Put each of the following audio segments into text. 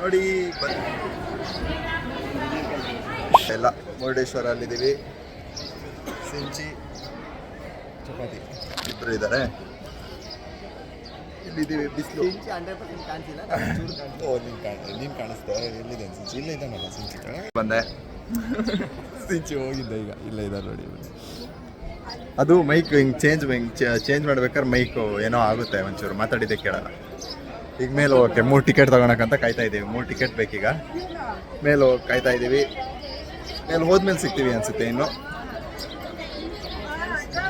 ನೋಡಿ ಬನ್ನಿ. ಎಲ್ಲ ಮುರುಡೇಶ್ವರ ಅಲ್ಲಿದ್ದೀವಿ ಸಿಂಚಿ ಚಪಾತಿ. ಇಬ್ಬರು ಇದ್ದಾರೆ. ಇಲ್ಲಿದ್ದೀವಿ ಬಿಸಿಲು. ಓ ನೀನು ಕಾಣ ನೀನು ಕಾಣಿಸ್ತಾ ಎಲ್ಲಿದೆ ಸಿಂಚಿ? ಇಲ್ಲ ಇದ್ದಾನಲ್ಲ ಸಿಂಚಿ ಬಂದೆ. ಸಿಂಚಿ ಹೋಗಿದ್ದೆ ಈಗ ಇಲ್ಲ ಇದ್ದಾರೆ ನೋಡಿ ಅದು ಮೈಕ್ ಹಿಂಗೆ ಚೇಂಜ್ ಹಿಂಗೆ ಚೇಂಜ್ ಮಾಡ್ಬೇಕಾದ್ರೆ ಮೈಕು ಏನೋ ಆಗುತ್ತೆ ಒಂಚೂರು ಮಾತಾಡಿದ್ದೆ ಕೇಳಲ್ಲ. ಈಗ ಮೇಲೆ ಹೋಗೋಕ್ಕೆ ಮೂರು ಟಿಕೆಟ್ ತಗೊಳಕಂತ ಕಾಯ್ತಾ ಇದ್ದೀವಿ ಮೂರು ಟಿಕೆಟ್ ಬೇಕೀಗ. ಮೇಲೆ ಹೋಗಿ ಕಾಯ್ತಾ ಇದ್ದೀವಿ ಮೇಲೆ ಹೋದ್ಮೇಲೆ ಸಿಗ್ತೀವಿ ಅನಿಸುತ್ತೆ ಇನ್ನು.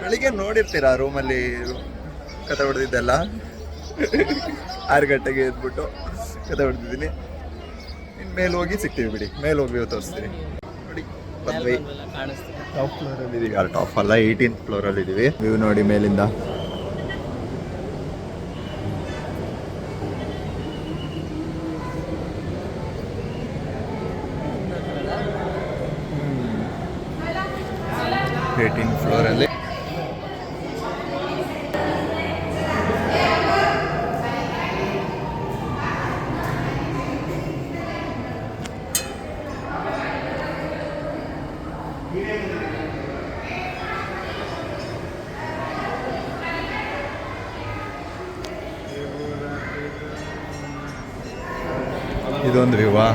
ಬೆಳಿಗ್ಗೆ ನೋಡಿರ್ತೀರಾ ರೂಮಲ್ಲಿ ಕತೆ ಹೊಡೆದಿದ್ದೆಲ್ಲ? ಆರು ಗಂಟೆಗೆ ಎದ್ಬಿಟ್ಟು ಕತೆ ಹೊಡೆದಿದ್ದೀನಿ. ಇನ್ನು ಮೇಲೆ ಹೋಗಿ ಸಿಗ್ತೀವಿ ಬಿಡಿ. ಮೇಲೆ ಹೋಗಿ ತೋರಿಸ್ತೀನಿ. ನೋಡಿ ಬಂದ್ವಿ. ಟಾಪ್ ಫ್ಲೋರಲ್ಲಿ ಇದೀವಿ. ಈಗ ಟಾಪ್ ಅಲ್ಲ ಏಯ್ಟೀನ್ತ್ ಫ್ಲೋರಲ್ಲಿ ಇದ್ದೀವಿ ವ್ಯೂ ನೋಡಿ ಮೇಲಿಂದ. ಏಯ್ಟೀನ್ ಫ್ಲೋರಲ್ಲಿ ಇದೊಂದು ವ್ಯೂವಾ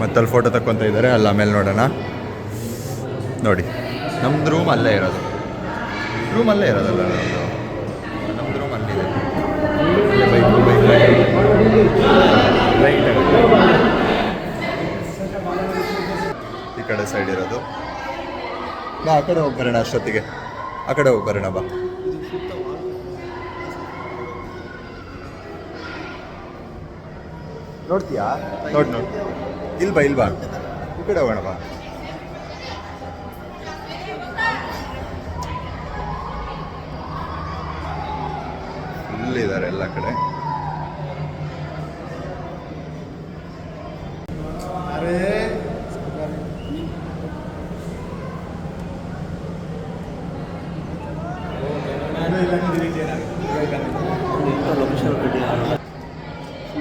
ಮತ್ತಲ್ಲಿ ಫೋಟೋ ತಕ್ಕೊಂತ ಇದ್ದಾರೆ. ಅಲ್ಲ ಆಮೇಲೆ ನೋಡೋಣ. ನೋಡಿ. ನಮ್ದು ರೂಮ್ ಅಲ್ಲೇ ಇರೋದು. ರೂಮ್ ಅಲ್ಲೇ ಇರೋದಲ್ಲ ನಮ್ಮದು ನಮ್ದು ರೂಮ್ ಅಲ್ಲಿದೆ ರೈಟ್ ಈ ಕಡೆ ಸೈಡ್ ಇರೋದು. ನಾ ಆ ಕಡೆ ಹೋಗಿ ಬರೋಣ ಅಷ್ಟೊತ್ತಿಗೆ. ಆ ಕಡೆ ಹೋಗಿ ಬರೋಣ ಬಾ. ನೋಡ್ತೀಯಾ? ನೋಡಿ ನೋಡಿ. ಇಲ್ವಾ ಇಲ್ವಾ ಬಾ ಈ ಕಡೆ ಹೋಗೋಣ ಬಾ. ಫುಲ್ ಇದ್ದಾರೆ ಎಲ್ಲ ಕಡೆ.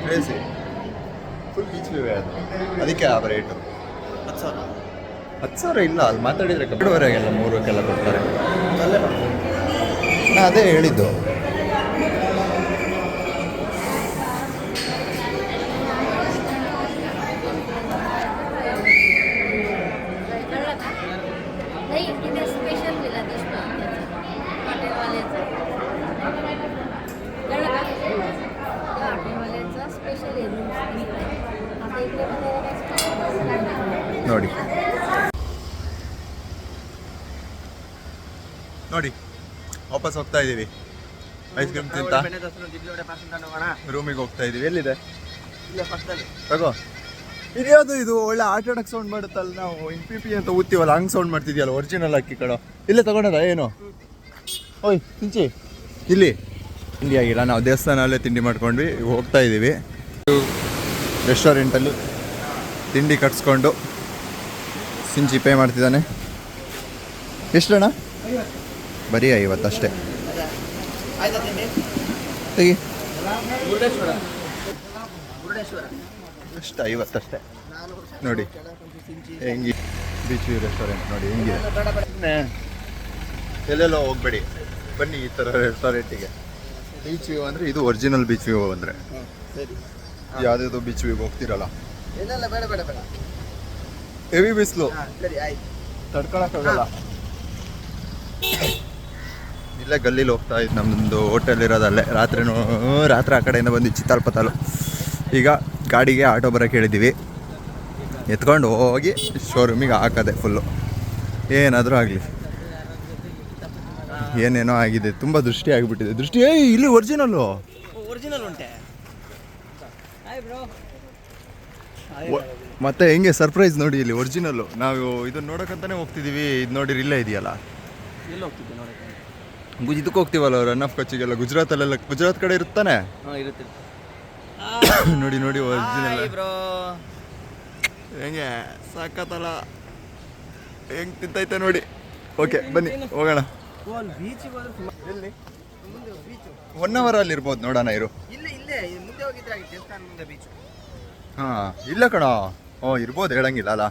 ಕ್ರೇಜಿ ಫುಲ್ ಬೀಚ್ ವ್ಯೂ ಅದು ಅದಕ್ಕೆ ಆ ರೇಟು ಹತ್ತು ಸಾವಿರ. ಇಲ್ಲ ಅಲ್ಲಿ ಮಾತಾಡಿದ್ರೆ ಕಬ್ಬಡಿವರೆಗೆಲ್ಲ ಮೂರಕ್ಕೆಲ್ಲ ಕೊಡ್ತಾರೆ. ನಾ ಅದೇ ಹೇಳಿದ್ದು. ನೋಡಿ ವಾಪಸ್ ಹೋಗ್ತಾ ಇದ್ದೀವಿ. ಐಸ್ ಕ್ರೀಮ್ ತಿಂತ. ರೂಮಿಗೆ ಹೋಗ್ತಾ ಇದ್ದೀವಿ. ಎಲ್ಲಿದೆ? ತಗೋ. ಇದ್ಯಾವುದು ಇದು? ಒಳ್ಳೆ ಆಟ ಆಡಕ್ಕೆ ಸೌಂಡ್ ಮಾಡುತ್ತಲ್ಲ ನಾವು. ಇನ್ ಪಿ ಪಿ ಅಂತ ಊದ್ತೀವಲ್ಲ ಹಂಗೆ ಸೌಂಡ್ ಮಾಡ್ತಿದ್ಯಲ್ಲ ಒರಿಜಿನಲ್ ಅಕ್ಕಿ ಕಡೆ ಇಲ್ಲೇ ತಗೊಂಡದ ಏನು? ಓಯ್ ತಿಂಚಿ ಇಲ್ಲಿ. ತಿಂಡಿ ಆಗಿಲ್ಲ. ನಾವು ದೇವಸ್ಥಾನಲ್ಲೇ ತಿಂಡಿ ಮಾಡ್ಕೊಂಡ್ವಿ. ಹೋಗ್ತಾ ಇದ್ದೀವಿ. ರೆಸ್ಟೋರೆಂಟಲ್ಲಿ ತಿಂಡಿ ಕಟ್ಸ್ಕೊಂಡು ಸಿಂಚಿ ಪೇ ಮಾಡ್ತಿದ್ದಾನೆ. ಎಷ್ಟಣ್ಣ? ಬರೀ ಐವತ್ತಷ್ಟೇ ತೆಗಿ. ಅಷ್ಟು ಐವತ್ತಷ್ಟೇ ನೋಡಿ. ಹೆಂಗಿ. ಬೀಚ್ ವ್ಯೂ ರೆಸ್ಟೋರೆಂಟ್ ನೋಡಿ ಹೆಂಗಿದೆ ಎಲ್ಲೆಲ್ಲೋ ಹೋಗ್ಬೇಡಿ. ಬನ್ನಿ ಈ ಥರ ರೆಸ್ಟೋರೆಂಟಿಗೆ ಬೀಚ್ ವ್ಯೂ ಅಂದರೆ ಇದು ಒರಿಜಿನಲ್ ಬೀಚ್ ವ್ಯೂ ಅಂದರೆ. ಯಾವುದ್ಯಾವುದೋ ಬೀಚ್ ವ್ಯೂಗೆ ಹೋಗ್ತಿರಲ್ಲ? ಹೆವಿ ಬಿಸಿಲು. ಹಾಂ ಸರಿ ಆಯ್ತು. ತಡ್ಕೊಳಕ್ಕಾಗಲ್ಲ ಇಲ್ಲೇ ಗಲ್ಲಿಲಿ ಹೋಗ್ತಾ ಇದ್ದು ನಮ್ಮದು ಹೋಟೆಲ್ ಇರೋದಲ್ಲೇ. ರಾತ್ರಿನೂ ರಾತ್ರಿ ಆ ಕಡೆಯಿಂದ ಬಂದು ಚಿತ್ತಾಲ್ಪತಾಲು ಈಗ ಗಾಡಿಗೆ ಆಟೋ ಬರೋಕೆ ಹೇಳಿದ್ದೀವಿ. ಎತ್ಕೊಂಡು ಹೋಗಿ ಶೋರೂಮಿಗೆ ಹಾಕದೆ ಫುಲ್ಲು ಏನಾದರೂ ಆಗಲಿ. ಏನೇನೋ ಆಗಿದೆ ತುಂಬ ದೃಷ್ಟಿ ಆಗಿಬಿಟ್ಟಿದೆ. ದೃಷ್ಟಿ ಏ ಇಲ್ಲಿ ಒರಿಜಿನಲ್ಲು ಒರಿಜಿನಲ್ ಉಂಟೆ. ಮತ್ತೆ ಹೆಂಗೆ ಸರ್ಪ್ರೈಸ್ ನೋಡಿ ಇಲ್ಲಿ ಒರಿಜಿನಲ್ಲು ನಾವು ಇದನ್ನ ನೋಡೋಕಂತಾನೆ ಹೋಗ್ತಿದ್ದೀವಿ ಇದು ನೋಡಿರಿ ಇಲ್ಲೇ ಇದೆಯಲ್ಲ? ಎಲ್ಲ ಹೋಗ್ತಿದ್ದೆ ನೋಡಕ್ಕೆ. ಗುಜ್ ಇದಕ್ಕೆ ಹೋಗ್ತೀವಲ್ಲ ರನ್ ಆಫ್ ಕಚ್ಚಿಗೆಲ್ಲ. ಗುಜರಾತಲ್ಲೆಲ್ಲ ಗುಜರಾತ್ ಕಡೆ ಇರುತ್ತಾನೆ? ಇರುತ್ತೆ ನೋಡಿ ನೋಡಿ ಒರಿಜಿನಲ್ ಹೆಂಗೆ? ಸಾಕತ್ತಲ್ಲ. ಹೆಂಗ್ ತಿಂತೈತೆ ನೋಡಿ. ಓಕೆ ಬನ್ನಿ ಹೋಗೋಣ. ಒನ್ ಅವರ್ ಅಲ್ಲಿ ಇರ್ಬೋದು ನೋಡೋಣ ಇರು. ಹಾ ಇಲ್ಲೇ ಹಾಂ ಕಣ. ಓ ಇರ್ಬೋದು ಹೇಳಂಗಿಲ್ಲ ಅಲ್ಲ.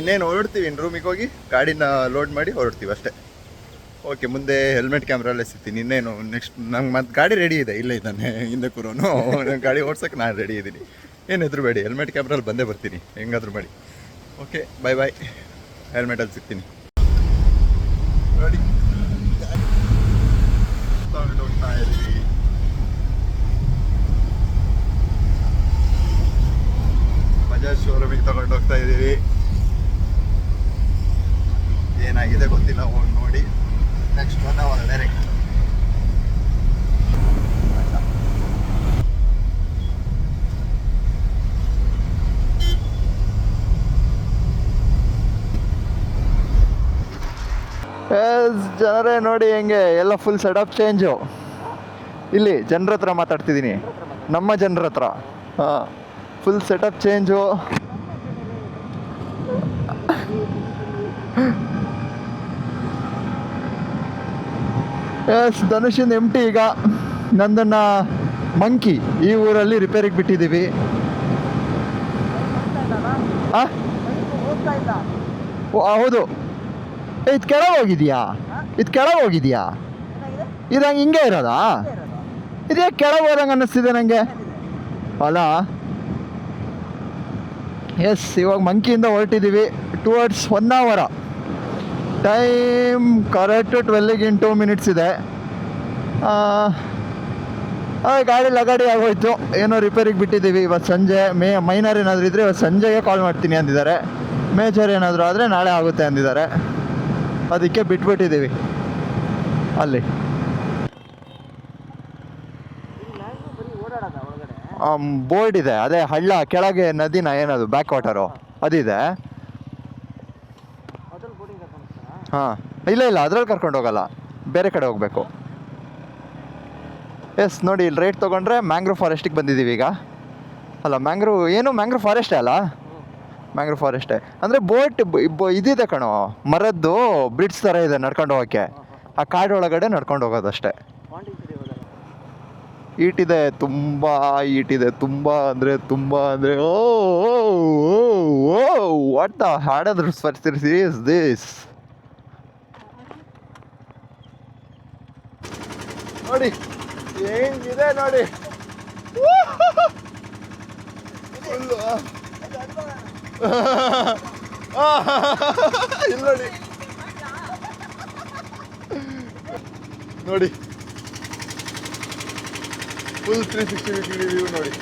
ಇನ್ನೇನು ಹೊರಡ್ತೀವಿ ಇನ್ನು ರೂಮಿಗೆ ಹೋಗಿ ಗಾಡಿನ ಲೋಡ್ ಮಾಡಿ ಹೊರಡ್ತೀವಿ ಅಷ್ಟೇ. ಓಕೆ, ಮುಂದೆ ಹೆಲ್ಮೆಟ್ ಕ್ಯಾಮ್ರಲ್ಲೇ ಸಿಗ್ತೀನಿ. ಇನ್ನೇನು ನೆಕ್ಸ್ಟ್ ನಂಗೆ ಮತ್ತೆ ಗಾಡಿ ರೆಡಿ ಇದೆ, ಇಲ್ಲೇ ಇದ್ದಾನೆ, ಹಿಂದೆ ಕೂರೋನು. ನಂಗೆ ಗಾಡಿ ಓಡ್ಸೋಕೆ ನಾನು ರೆಡಿ ಇದ್ದೀನಿ ಏನು ಹೆದರಬೇಡಿ ಹೆಲ್ಮೆಟ್ ಕ್ಯಾಮ್ರಲ್ಲಿ ಬಂದೇ ಬರ್ತೀನಿ, ಹೆಂಗಾದ್ರೂ ಮಾಡಿ. ಓಕೆ ಬಾಯ್ ಬಾಯ್ ಹೆಲ್ಮೆಟಲ್ಲಿ ಸಿಗ್ತೀನಿ. ಬಜಾಜ್ ಶೋರೂಮಿಗೆ ತಗೊಂಡು ಹೋಗ್ತಾ ಇದ್ದೀವಿ ಏನಾಗಿದೆ ಗೊತ್ತಿಲ್ಲ, ಹೋಗಿ ನೋಡಿ. ಅವರ್ ಡೈರೆಕ್ಟ್ ಜನರೇ ನೋಡಿ ಹೆಂಗೆ, ಎಲ್ಲ ಫುಲ್ ಸೆಟಪ್ ಚೇಂಜು ಇಲ್ಲಿ ಜನರ ಹತ್ರ ಮಾತಾಡ್ತಿದ್ದೀನಿ. ನಮ್ಮ ಜನರ ಹತ್ರ. ಹಾಂ ಫುಲ್ ಸೆಟಪ್ ಚೇಂಜು ಎಸ್ ಧನುಷಿಂದ ಎಂಟಿ ಈಗ ನಂದನ್ನ ಮಂಕಿ ಈ ಊರಲ್ಲಿ ರಿಪೇರಿಗೆ ಬಿಟ್ಟಿದ್ದೀವಿ? ಓ, ಹೌದು. ಇದು ಕೆಳಗೆ ಹೋಗಿದೆಯಾ? ಇದು ಕೆಳಗೆ ಹೋಗಿದೆಯಾ? ಇದು ಹಂಗೆ ಹಿಂಗೆ ಇರೋದಾ? ಇದೇ ಕೆಳಗೆ ಹೋದಂಗೆ ಅನ್ನಿಸ್ತಿದೆ ನನಗೆ ಅಲ್ಲ ಎಸ್ ಇವಾಗ ಮಂಕಿಯಿಂದ ಹೊರಟಿದ್ದೀವಿ ಟುವರ್ಡ್ಸ್ ಒನ್ ಅವರ ಟೈಮ್ ಕರೆಕ್ಟ್ ಟ್ವೆಲ್ಲಿಗೆ ಇನ್ ಟೂ ಮಿನಿಟ್ಸ್ ಇದೆ. ಗಾಡಿ ಲಗಾಡಿ ಆಗೋಯ್ತು. ಏನೋ ರಿಪೇರಿಗೆ ಬಿಟ್ಟಿದ್ದೀವಿ. ಇವತ್ತು ಸಂಜೆ, ಮೇ, ಮೈನರ್ ಏನಾದರೂ ಇದ್ದರೆ ಇವತ್ತು ಸಂಜೆಗೆ ಕಾಲ್ ಮಾಡ್ತೀನಿ ಅಂದಿದ್ದಾರೆ. ಮೇಜರ್ ಏನಾದರೂ ಆದರೆ ನಾಳೆ ಆಗುತ್ತೆ ಅಂದಿದ್ದಾರೆ. ಅದಕ್ಕೆ ಬಿಟ್ಬಿಟ್ಟಿದ್ದೀವಿ. ಅಲ್ಲಿ. ಬೋರ್ಡ್ ಇದೆ. ಅದೇ ಹಳ್ಳ, ಕೆಳಗೆ ನದಿನ ಏನದು ಬ್ಯಾಕ್ ವಾಟರು ಅದಿದೆ ಅದ್ರಲ್ಲಿ ಬೋಟಿಂಗ್ ಕರ್ಕೊಂಡು ಹೋಗ್ತಾರಾ ಹಾಂ ಇಲ್ಲ ಇಲ್ಲ ಅದ್ರಲ್ಲಿ ಕರ್ಕೊಂಡು ಹೋಗಲ್ಲ ಬೇರೆ ಕಡೆ ಹೋಗಬೇಕು ಎಸ್ ನೋಡಿ ಇಲ್ಲಿ ರೇಟ್ ತೊಗೊಂಡ್ರೆ ಮ್ಯಾಂಗ್ರೋವ್ ಫಾರೆಸ್ಟಿಗೆ ಬಂದಿದ್ದೀವಿ ಈಗ ಅಲ್ಲ ಮ್ಯಾಂಗ್ರೋವ್ ಏನು ಮ್ಯಾಂಗ್ರೋ ಫಾರೆಸ್ಟೇ ಅಲ್ಲ ಮ್ಯಾಂಗ್ರೋ ಫಾರೆಸ್ಟೇ ಅಂದರೆ ಬೋಟ್ ಇದಿದೆ ಕಣೋ ಮರದ್ದು ಬ್ರಿಡ್ಜ್ ಥರ ಇದೆ ನಡ್ಕೊಂಡು ಹೋಗೋಕ್ಕೆ ಆ ಕಾಡೊಳಗಡೆ ನಡ್ಕೊಂಡು ಹೋಗೋದಷ್ಟೇ ಈಟಿದೆ ತುಂಬ ಈಟಿದೆ ತುಂಬ ಅಂದರೆ ತುಂಬ ಅಂದರೆ ಓ ಓ ವಾಟ್ ದ ಹಾಡದ್ರ ಸೀರಿಯಸ್ ದಿಸ್ ನೋಡಿ ಹೆಂಗಿದೆ ನೋಡಿ. ಇಲ್ಲ ಇಲ್ಲಿ ನೋಡಿ. ನೋಡಿ. Full three sixty degree view ನೋಡಿ.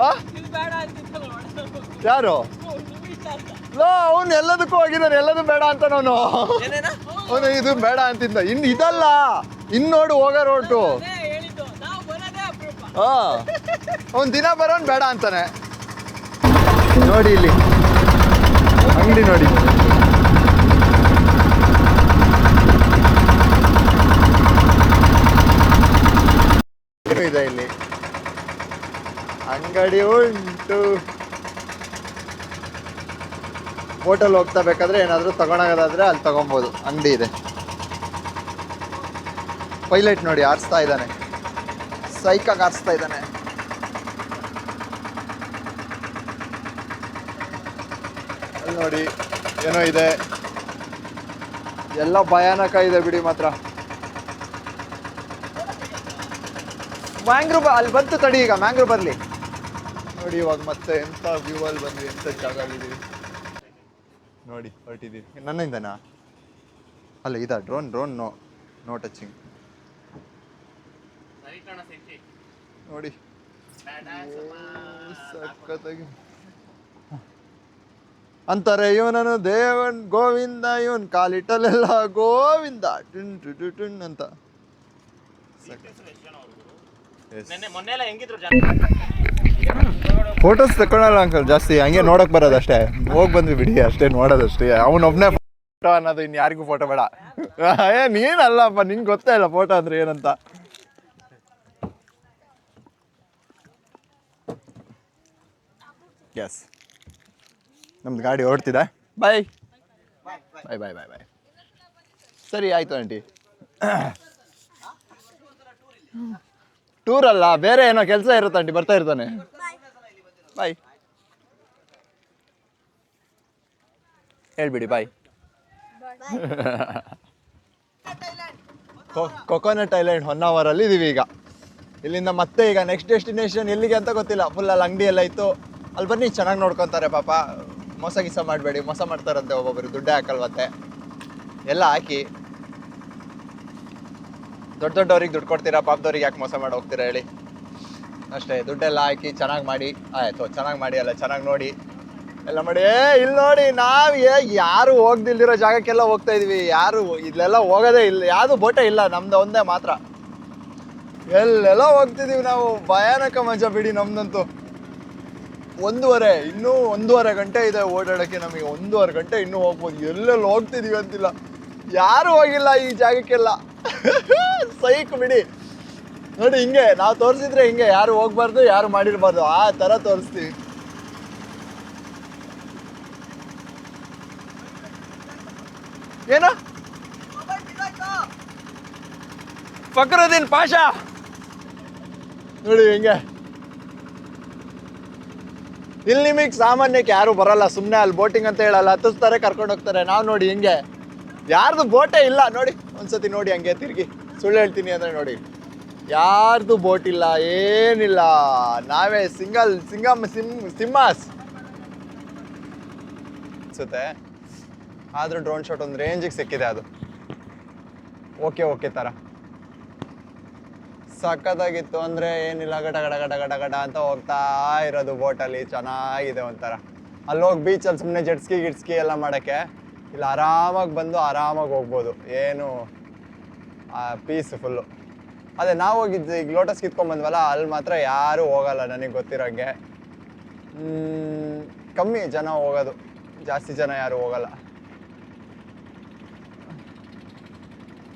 ಆ? ಯಾರು ಅವನು ಎಲ್ಲದಕ್ಕೂ ಹೋಗಿದ್ದಾನೆ ಎಲ್ಲದೂ ಬೇಡ ಅಂತ ನಾನು. ಅವನು ಇದು ಬೇಡ ಅಂತಿದ್ದ. ಇನ್ನು ಇದಲ್ಲ. ಇನ್ನು ನೋಡು ಹೋಗೋ ರೋಟು ಹಾ. ಅವ್ನು ದಿನ ಬರೋನ್ ಬೇಡ ಅಂತಾನೆ. ನೋಡಿ ಇಲ್ಲಿ. ಅಂಗಡಿ ನೋಡಿ. ಇದೆ ಇಲ್ಲಿ. ಅಂಗಡಿ ಉಂಟು. ಹೋಟೆಲ್ ಹೋಗ್ತಾ ಬೇಕಾದ್ರೆ ಏನಾದರೂ ತಗೊಳೋದಾದ್ರೆ ಅಲ್ಲಿ ತಗೊಬೋದು. ಅಂಗಡಿ ಇದೆ. ಪೈಲಟ್ ನೋಡಿ ಆರಿಸ್ತಾ ಇದ್ದಾನೆ. ಸೈಕಾಗಿ ಆರಿಸ್ತಾ ಇದ್ದಾನೆ. ಅಲ್ಲಿ ನೋಡಿ ಏನೋ ಇದೆ. ಎಲ್ಲ ಭಯಾನಕ ಇದೆ ಬಿಡಿ ಮಾತ್ರ. ಮ್ಯಾಂಗ್ರೂ ಅಲ್ಲಿ ಬಂತು ತಡಿ ಈಗ ಮ್ಯಾಂಗ್ರೂ ಬರಲಿ ನೋಡಿ ಇವಾಗ ಮತ್ತೆ ಎಂಥ ವ್ಯೂ ಅಲ್ಲಿ ಬಂದ್ವಿ ಎಂಥ ಜಾಗ ಇದೀವಿ ನೋಡಿ ಹೊರಟಿದ್ದೀವಿ. ನನ್ನಿಂದನಾ? ಅಲ್ಲ ಇದ drone drone no no touching ನೋಡಿ. ಸಖತ್ತಾಗಿ. ಅಂತಾರೆ ಇವನನ್ನು ದೇವನ್ ಗೋವಿಂದ ಇವನ್ ಕಾಲಿಟ್ಟಲೆಲ್ಲ ಗೋವಿಂದ. ಟುನ್ ಟು ಟು ಟುನ್ ಅಂತ. ಮೊನ್ನೆ ಎಲ್ಲ ಹೆಂಗಿದ್ರು ಫೋಟೋಸ್ ತಗೊಳಲ್ಲ ಅಂಕಲ್ ಜಾಸ್ತಿ ಹಂಗೆ ನೋಡಕ್ ಬರೋದಷ್ಟೇ. ಹೋಗಿ ಬಂದ್ವಿ ಬಿಡಿ ಅಷ್ಟೇ ನೋಡೋದಷ್ಟೇ. ಅವನೊಬ್ನೇ ಫೋಟೋ ಅನ್ನೋದು ಇನ್ ಯಾರಿಗೂ ಫೋಟೋ ಬೇಡ. ಏ ನೀನಲ್ಲಪ್ಪ ನಿಂಗೆ ಗೊತ್ತೇ ಇಲ್ಲ ಫೋಟೋ ಅಂದ್ರೆ ಏನಂತ. ಎಸ್ ನಮ್ದು ಗಾಡಿ ಓಡ್ತಿದೆ. ಬಾಯ್ ಬಾಯ್ ಬಾಯ್ ಬಾಯ್ ಬಾಯ್ ಸರಿ ಆಯ್ತು ಆಂಟಿ ಟೂರ್ ಅಲ್ಲ ಬೇರೆ ಏನೋ ಕೆಲಸ ಇರುತ್ತೆ ಆಂಟಿ ಬರ್ತಾ ಇರ್ತಾನೆ. ಬಾಯ್ ಹೇಳ್ಬಿಡಿ ಬಾಯ್ ಕೊಕೊನಟ್ ಐಲ್ಯಾಂಡ್ ಹೊನ್ನಾವರಲ್ಲಿ ಇದೀವಿ ಈಗ. ಇಲ್ಲಿಂದ ಮತ್ತೆ ಈಗ ನೆಕ್ಸ್ಟ್ ಡೆಸ್ಟಿನೇಷನ್ ಎಲ್ಲಿಗೆ ಅಂತ ಗೊತ್ತಿಲ್ಲ. ಫುಲ್ ಅಲ್ಲಿ ಅಂಗಡಿ ಎಲ್ಲ ಇತ್ತು. ಅಲ್ಲಿ ಬನ್ನಿ ಚೆನ್ನಾಗಿ ನೋಡ್ಕೊತಾರೆ ಪಾಪ. ಮೋಸ ಗಿಸ ಮಾಡಬೇಡಿ ಮೋಸ ಮಾಡ್ತಾರಂತೆ ಒಬ್ಬೊಬ್ಬರು ದುಡ್ಡೇ ಹಾಕಲ್ವಂತೆ. ಎಲ್ಲ ಹಾಕಿ. ದೊಡ್ಡ ದೊಡ್ಡವ್ರಿಗೆ ದುಡ್ಡು ಕೊಡ್ತೀರಾ? ಪಾಪದವ್ರಿಗೆ ಯಾಕೆ ಮೋಸ ಮಾಡಿ ಹೋಗ್ತೀರಾ ಹೇಳಿ. ಅಷ್ಟೇ, ದುಡ್ಡೆಲ್ಲ ಹಾಕಿ ಚೆನ್ನಾಗಿ ಮಾಡಿ, ಆಯ್ತು, ಚೆನ್ನಾಗಿ ಮಾಡಿ ಅಲ್ಲ ಚೆನ್ನಾಗಿ ನೋಡಿ. ಎಲ್ಲ ಮಾಡಿ, ಏ, ಇಲ್ಲಿ ನೋಡಿ, ನಾವು ಯಾರು ಹೋಗ್ದಿಲ್ದಿರೋ ಜಾಗಕ್ಕೆಲ್ಲ ಹೋಗ್ತಾ ಇದೀವಿ. ಯಾರು ಇಲ್ಲೆಲ್ಲ ಹೋಗೋದೇ ಇಲ್ಲ, ಯಾವುದು ಬೋಟೆ ಇಲ್ಲ, ನಮ್ದು ಒಂದೇ ಮಾತ್ರ. ಎಲ್ಲೆಲ್ಲ ಹೋಗ್ತಿದೀವಿ ನಾವು. ಭಯಾನಕ ಮಜಾ ಬಿಡಿ ನಮ್ದಂತೂ. ಒಂದೂವರೆ, ಇನ್ನೂ ಒಂದೂವರೆ ಗಂಟೆ ಇದೆ ಓಡಾಡೋಕ್ಕೆ ನಮಗೆ. ಒಂದೂವರೆ ಗಂಟೆ ಇನ್ನೂ ಹೋಗ್ಬೋದು. ಎಲ್ಲೆಲ್ಲಿ ಹೋಗ್ತಿದೀವಿ ಅಂತಿಲ್ಲ. ಯಾರು ಹೋಗಿಲ್ಲ ಈ ಜಾಗಕ್ಕೆಲ್ಲ. ಸೈಕ್ ಬಿಡಿ. ನೋಡಿ ಹಿಂಗೆ, ನಾವು ತೋರಿಸಿದ್ರೆ ಹಿಂಗೆ, ಯಾರು ಹೋಗ್ಬಾರ್ದು, ಯಾರು ಮಾಡಿರ್ಬಾರ್ದು, ಆ ಥರ ತೋರಿಸ್ತೀವಿ. ಏನು? ಫಕ್ರುದ್ದೀನ್ ಪಾಷಾ! ನೋಡಿ ಹಿಂಗೆ. ಇಲ್ಲಿ ನಿಮಗೆ ಸಾಮಾನ್ಯಕ್ಕೆ ಯಾರು ಬರಲ್ಲ ಸುಮ್ಮನೆ ಅಲ್ಲಿ ಬೋಟಿಂಗ್ ಅಂತ ಹೇಳಲ್ಲ, ಹತ್ತಿಸ್ತಾರೆ, ಕರ್ಕೊಂಡು ಹೋಗ್ತಾರೆ. ನಾವು ನೋಡಿ ಹಿಂಗೆ. ಯಾರ್ದು ಬೋಟೇ ಇಲ್ಲ, ನೋಡಿ, ಒಂದ್ಸತಿ ನೋಡಿ ಹಂಗೆ ತಿರುಗಿ. ಸುಳ್ಳು ಹೇಳ್ತೀನಿ ಅಂದರೆ ನೋಡಿ. ಯಾರ್ದು ಬೋಟ್ ಇಲ್ಲ, ಏನಿಲ್ಲ. ನಾವೇ ಸಿಂಗಲ್ ಸಿಂಗಮ್ ಸಿಮ್ ಸಿಂಹಾಸ್ ಅನ್ಸುತ್ತೆ? ಆದರೂ ಡ್ರೋನ್ ಶಾಟ್ ಒಂದು ರೇಂಜಿಗೆ ಸಿಕ್ಕಿದೆ ಅದು. ಓಕೆ ಓಕೆ ಥರ ಸಖತ್ತಾಗಿತ್ತು ಅಂದರೆ ಏನಿಲ್ಲ, ಗಡ ಗಡ ಗಡ ಗಡ ಗಡ ಅಂತ ಹೋಗ್ತಾ ಇರೋದು ಬೋಟಲ್ಲಿ ಚೆನ್ನಾಗಿದೆ ಒಂಥರ. ಅಲ್ಲಿ ಹೋಗಿ ಬೀಚಲ್ಲಿ ಸುಮ್ಮನೆ ಜೆಟ್ಸ್ಕಿ ಗಿಟ್ಸ್ಕಿ ಎಲ್ಲ ಮಾಡೋಕ್ಕೆ. ಇಲ್ಲಿ, ಆರಾಮಾಗಿ ಬಂದು ಆರಾಮಾಗಿ ಹೋಗ್ಬೋದು. ಏನು ಪೀಸ್ ಫುಲ್ಲು ಅದೇ ನಾವು ಹೋಗಿದ್ದು ಈಗ ಲೋಟಸ್ ಕಿತ್ಕೊಂಡ್ಬಂದ್ವಲ್ಲ ಅಲ್ಲಿ ಮಾತ್ರ ಯಾರೂ ಹೋಗಲ್ಲ ನನಗೆ ಗೊತ್ತಿರೋಂಗೆ. ಕಮ್ಮಿ ಜನ ಹೋಗೋದು. ಜಾಸ್ತಿ ಜನ ಯಾರು ಹೋಗಲ್ಲ.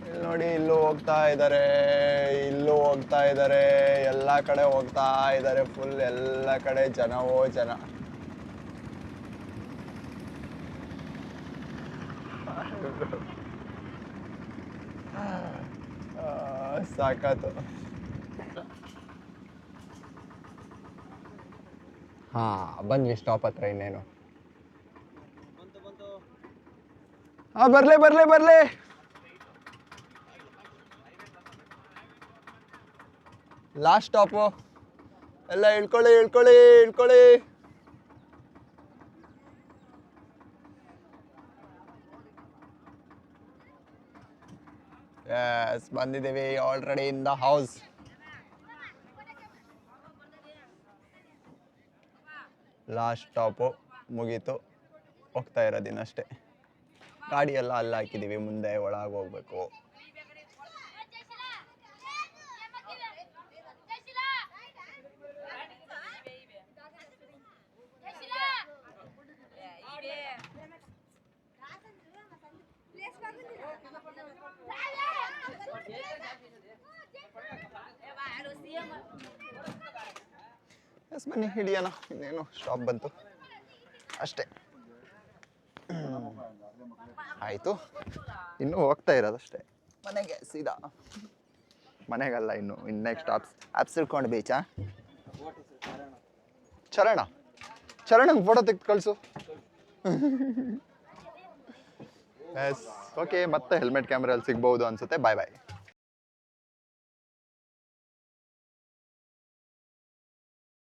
ಇಲ್ಲಿ ನೋಡಿ, ಇಲ್ಲೂ ಹೋಗ್ತಾ ಇದ್ದಾರೆ ಇಲ್ಲೂ ಹೋಗ್ತಾ ಇದ್ದಾರೆ ಎಲ್ಲ ಕಡೆ ಹೋಗ್ತಾ ಇದ್ದಾರೆ ಫುಲ್ ಎಲ್ಲ ಕಡೆ ಜನವೋ ಜನ. ಸಾಕಾತು ಹಾ ಬಂದ್ವಿ ಸ್ಟಾಪ್ ಹತ್ರ ಇನ್ನೇನು. ಹಾ ಬರ್ಲಿ ಬರ್ಲಿ ಬರ್ಲಿ. ಲಾಸ್ಟ್ ಸ್ಟಾಪು ಎಲ್ಲ ಇಳ್ಕೊಳ್ಳಿ ಇಳ್ಕೊಳ್ಳಿ ಇಳ್ಕೊಳ್ಳಿ. ಎಸ್ ಬಂದಿದ್ದೀವಿ already in the house last stop ಮುಗೀತು. ಹೋಗ್ತಾ ಇರೋದಿನಷ್ಟೇ ಗಾಡಿ ಎಲ್ಲ ಅಲ್ಲಿ ಹಾಕಿದ್ದೀವಿ, ಮುಂದೆ ಒಳಗೆ ಹೋಗ್ಬೇಕು. ಎಸ್ ಬನ್ನಿ ಹಿಡಿಯೋಣ ಇನ್ನೇನು ಸ್ಟಾಪ್ ಬಂತು. ಅಷ್ಟೇ. ಆಯಿತು. ಇನ್ನೂ ಹೋಗ್ತಾ ಇರೋದಷ್ಟೇ. ಮನೆಗೆ, ಸೀದಾ. ಮನೆಗಲ್ಲ ಇನ್ನು ಇನ್ನು ನೆಕ್ಸ್ಟ್ ಆಪ್ಸ್ ಆಪ್ಸ್ ಇಳ್ಕೊಂಡು ಬೀಚಾ. ಚರಣ. ಚರಣಂಗೆ ಫೋಟೋ ತೆಗೆದು ಕಳಿಸು. ಎಸ್ ಓಕೆ ಮತ್ತೆ ಹೆಲ್ಮೆಟ್ ಕ್ಯಾಮ್ರಲ್ಲಿ ಸಿಗ್ಬೋದು ಅನ್ಸುತ್ತೆ. ಬಾಯ್ ಬಾಯ್